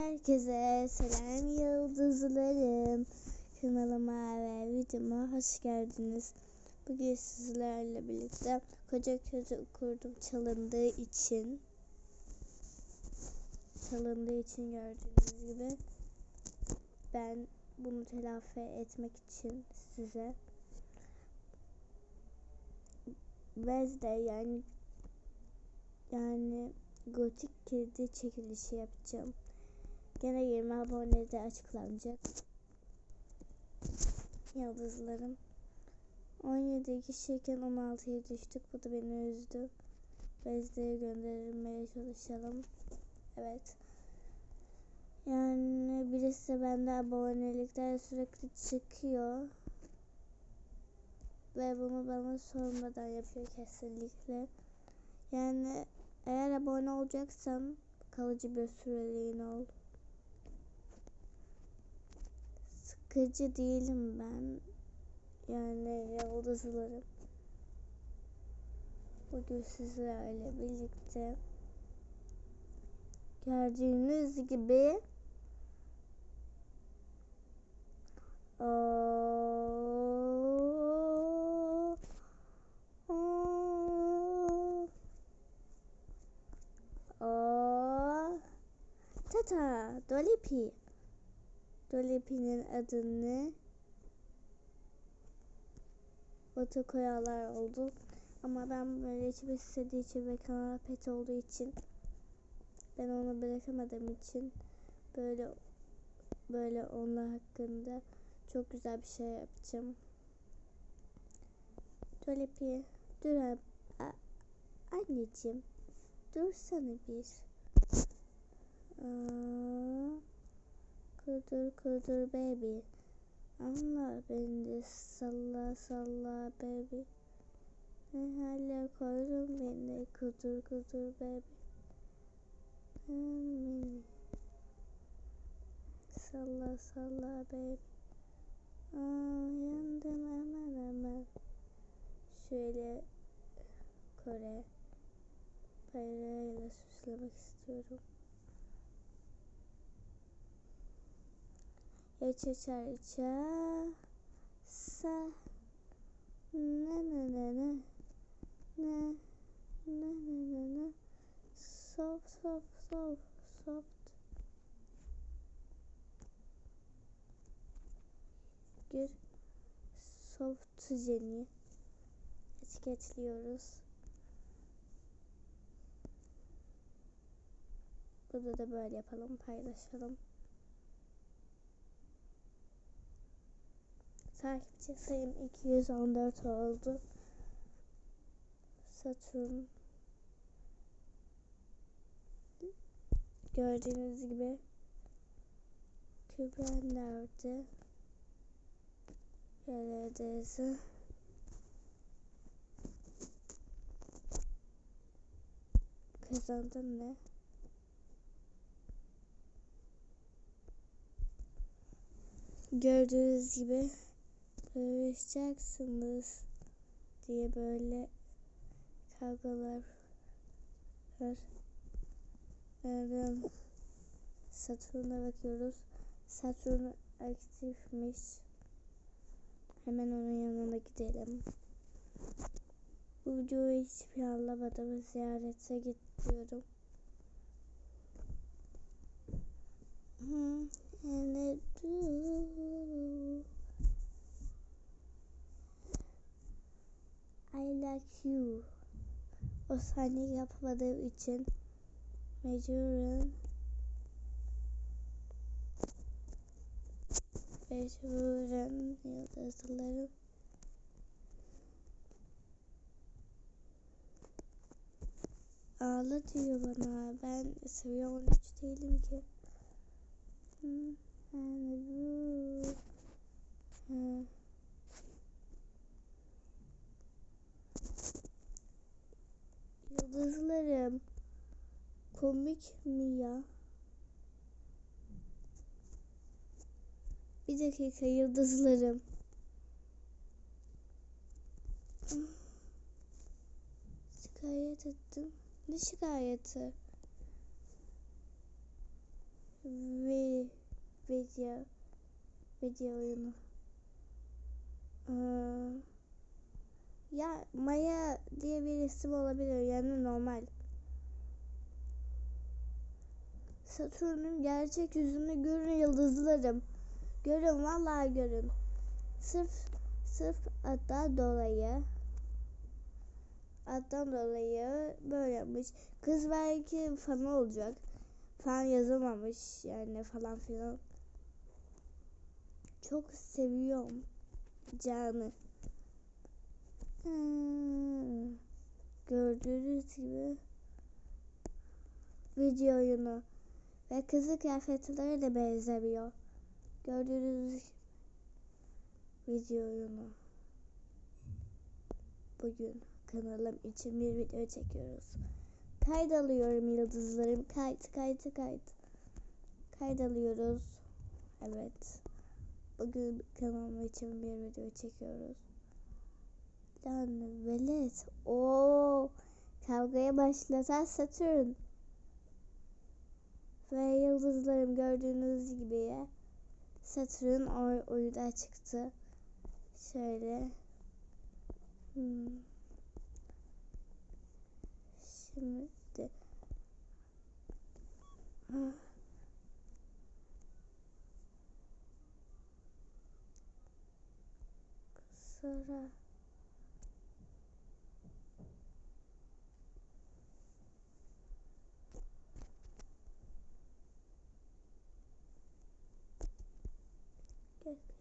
Herkese selam yıldızlarım. Kanalıma ve videoma hoş geldiniz. Bugün sizlerle birlikte koca közü kurdum çalındığı için. Çalındığı için gördüğünüz gibi. Ben bunu telafi etmek için size Wednesday yani yani gotik kedi çekilişi yapacağım. Gene 20 abonede açıklanacak. Yıldızlarım. 17 kişiyken 16'ya düştük. Bu da beni üzdü. Bezde'ye gönderilmeye çalışalım. Evet. Yani birisi bende abonelikler sürekli çıkıyor. Ve bunu bana sormadan yapıyor kesinlikle. Yani eğer abone olacaksan kalıcı bir süreliğine ol. Sıkıcı değilim ben. Yani yıldızlarım. Bugün sizlerle birlikte gördüğünüz gibi o o o Dolipi'nin adını Batu koyalar oldu. Ama ben böyle içim istediği için ve kanal pet olduğu için ben onu bırakamadığım için böyle böyle onlar hakkında çok güzel bir şey yapacağım. Dolipi dur anneciğim dursana bir. Aa, kudur kudur baby. Anla beni salla salla baby. Ne hale koydun beni kudur kudur baby. Beni. Salla salla baby. Aa, yandım hemen hemen. Şöyle Kore bayrağıyla süslemek istiyorum. Eç açar içer. Sa. Ne ne ne ne. Ne. Ne ne ne ne. Soft soft soft soft. Gir. Soft tüzeni. Etiketliyoruz. Burada da böyle yapalım. Paylaşalım. Takipçi sayım 214 oldu. Satürn gördüğünüz gibi Kübra nerede? Neredeyse. Kazandın ne? Gördüğünüz gibi barışacaksınız diye böyle kavgalar. Nereden Satürn'e bakıyoruz. Satürn aktifmiş. Hemen onun yanına gidelim. Bu videoyu hiç planlamadım. Ziyarete gidiyorum. Hmm, and it do. I like you. O sahneyi yapamadığım için mecburen mecburen yıldızlarım ağla diyor bana. Ben seviye 13 değilim ki. Hmm, yani bu Yıldızlarım komik mi ya? Bir dakika yıldızlarım. Şikayet ettim. Ne şikayeti? ve video video oyunu. Ee, ya Maya diye bir isim olabilir yani normal. Satürn'ün gerçek yüzünü görün yıldızlarım. Görün vallahi görün. Sırf sırf addan dolayı addan dolayı böyle yapmış. Kız belki fanı olacak. Fan yazamamış yani falan filan. Çok seviyorum canı. Hmm. Gördüğünüz gibi video oyunu ve kızı kıyafetleri de benzemiyor. Gördüğünüz video oyunu. Bugün kanalım için bir video çekiyoruz. Kayıt alıyorum yıldızlarım. Kayıt, kayıt, kayıt. Kayıt alıyoruz. Evet. Bugün kanalım için bir video çekiyoruz. Lan velet. Oo. Kavgaya başlatan Satürn. Ve yıldızlarım gördüğünüz gibi Satürn oy oyuna çıktı. Şöyle. Hmm. Şimdi Ah.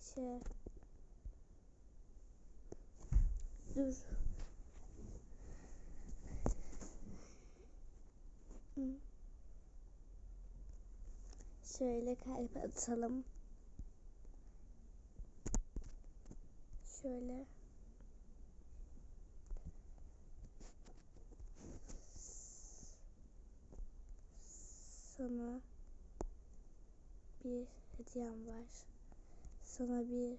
Şey. Dur. Şöyle kalp atalım. Şöyle. Sana bir hediyem var sana bir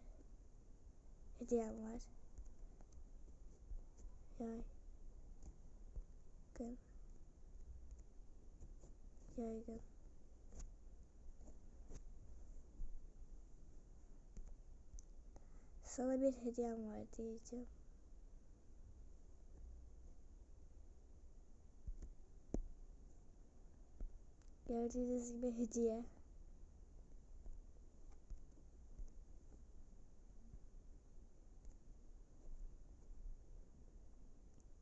hediyem var. Yaygın. Yaygın. Sana bir hediyem var diyeceğim. Gördüğünüz gibi hediye.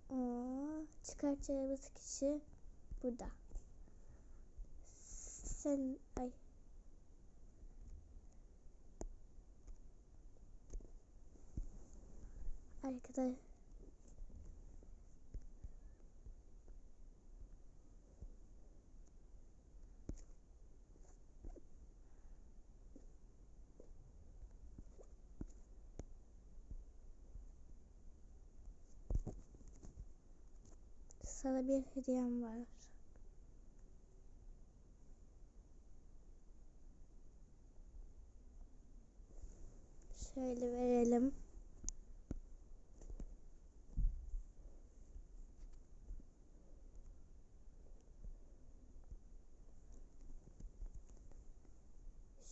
Aa, çıkartacağımız kişi burada. Sen ay. Arkadaş sana bir hediyem var. Şöyle verelim.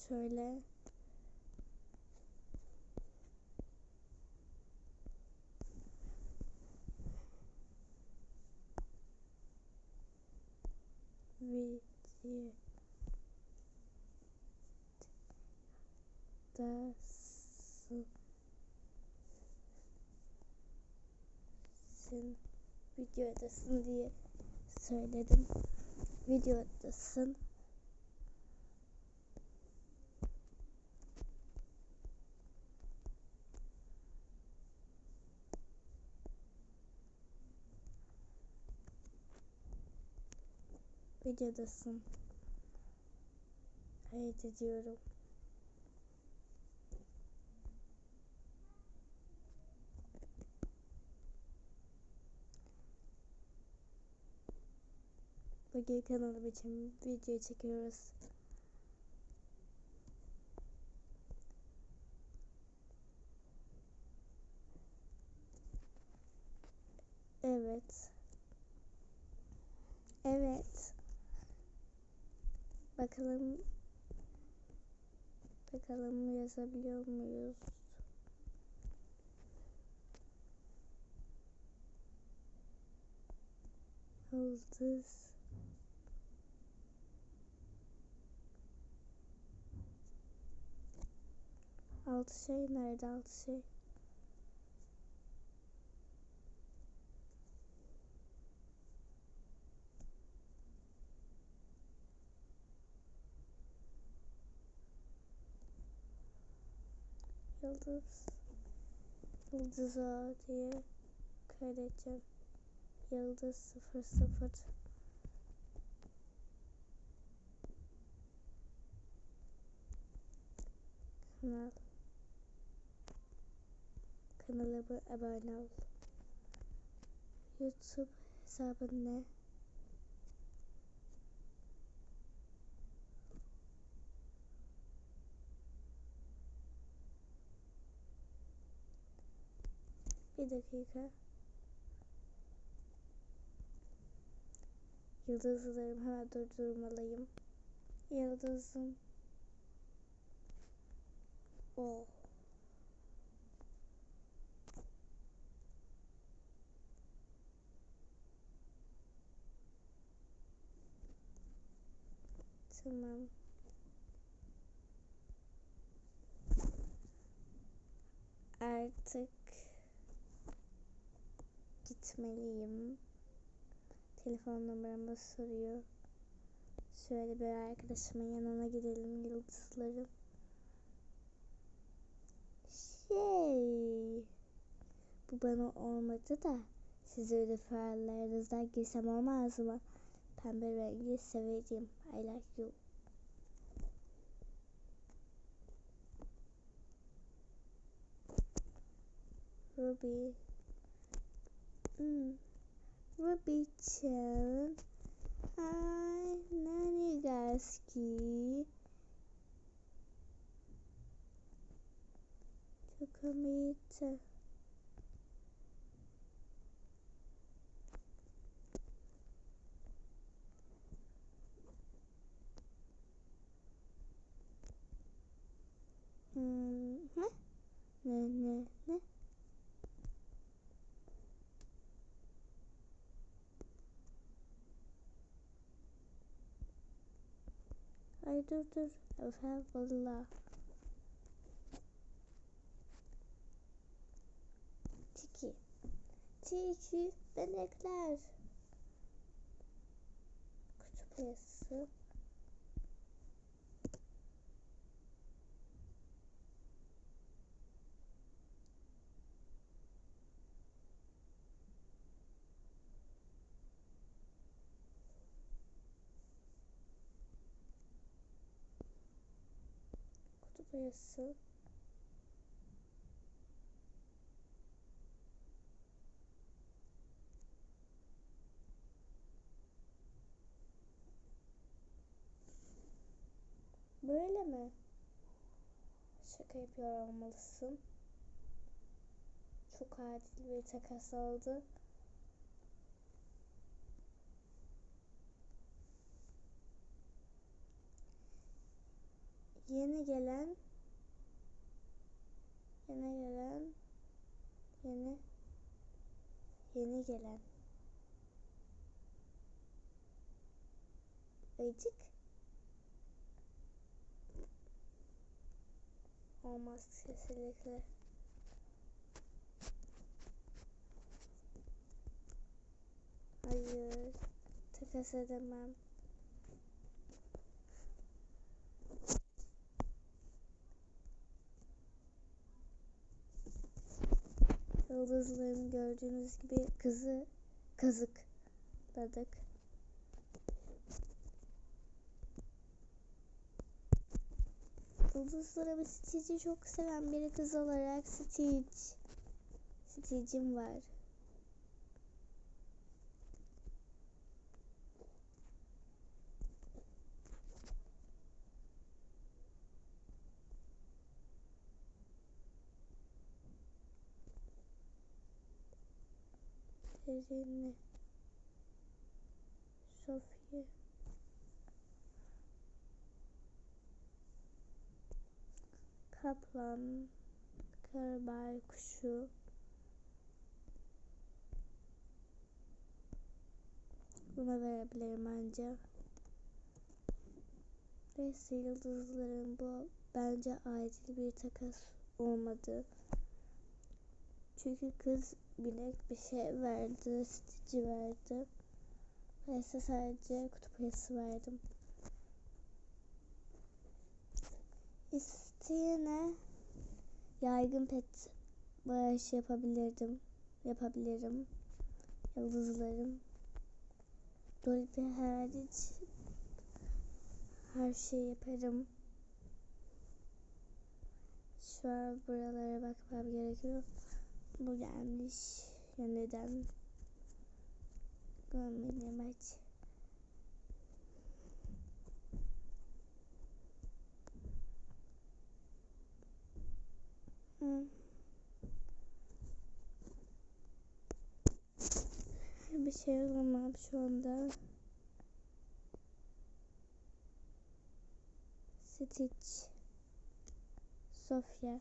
Şöyle video videodasın videodasın diye söyledim. Videodasın videodasın. Kayıt ediyorum. Bugün kanalım için video çekiyoruz. Evet. Evet. Bakalım Bakalım yazabiliyor muyuz? Yıldız. Altı şey nerede altı şey? Yıldız. Yıldız A diye kaydedeceğim. Yıldız sıfır sıfır. Kanal. Kanalıma abone ol. YouTube hesabın ne? Bir dakika. Yıldızlarım hemen durdurmalıyım. Yıldızım. O. Tamam. Artık gitmeliyim. Telefon numaramı soruyor. Şöyle bir arkadaşımın yanına gidelim yıldızlarım. Şey. Bu bana olmadı da size de farlarınızdan girsem olmaz mı? Pembe rengi severim. I like you. Ruby. Mm. Ruby-chan. Hi, nani gaski? Chocolate. Hmm, ne? Ne ne Ay dur dur. Estağfurullah. Tiki. Tiki benekler. Kutup ayısı. Ayısı. Böyle mi? Şaka yapıyor olmalısın. Çok adil bir takas oldu. Yeni gelen yeni gelen yeni yeni gelen Ayıcık olmaz kesinlikle. Hayır, takas edemem. Yıldızlarım gördüğünüz gibi kızı kazıkladık. Yıldızlarımı Stitch'i çok seven bir kız olarak Stitch. Stitch'im var. Derini. Sofya. kaplan, karabay kuşu, buna verebilirim ancak. Neyse yıldızların bu bence adil bir takas olmadı. Çünkü kız binek bir şey verdi, stici verdi. Neyse sadece kutup ayısı verdim. İsteyene yaygın pet bağış yapabilirdim. Yapabilirim. Yıldızlarım. Dolby hariç her şeyi yaparım. Şu an buralara bakmam gerekiyor. Bu yanlış. Ya neden? Görmedim aç. Hı. Bir şey olmam şu anda. Stitch. Sofya.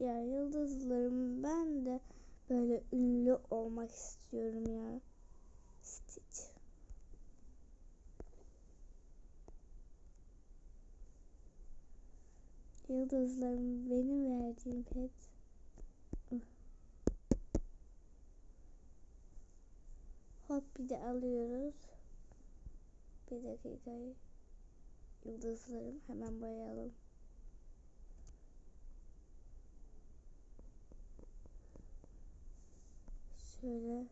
Ya yıldızlarım ben de böyle ünlü olmak istiyorum ya. Stitch. Yıldızlarım benim verdiğim pet. Hop bir de alıyoruz. Bir dakika. Yıldızlarım hemen boyayalım. Şöyle.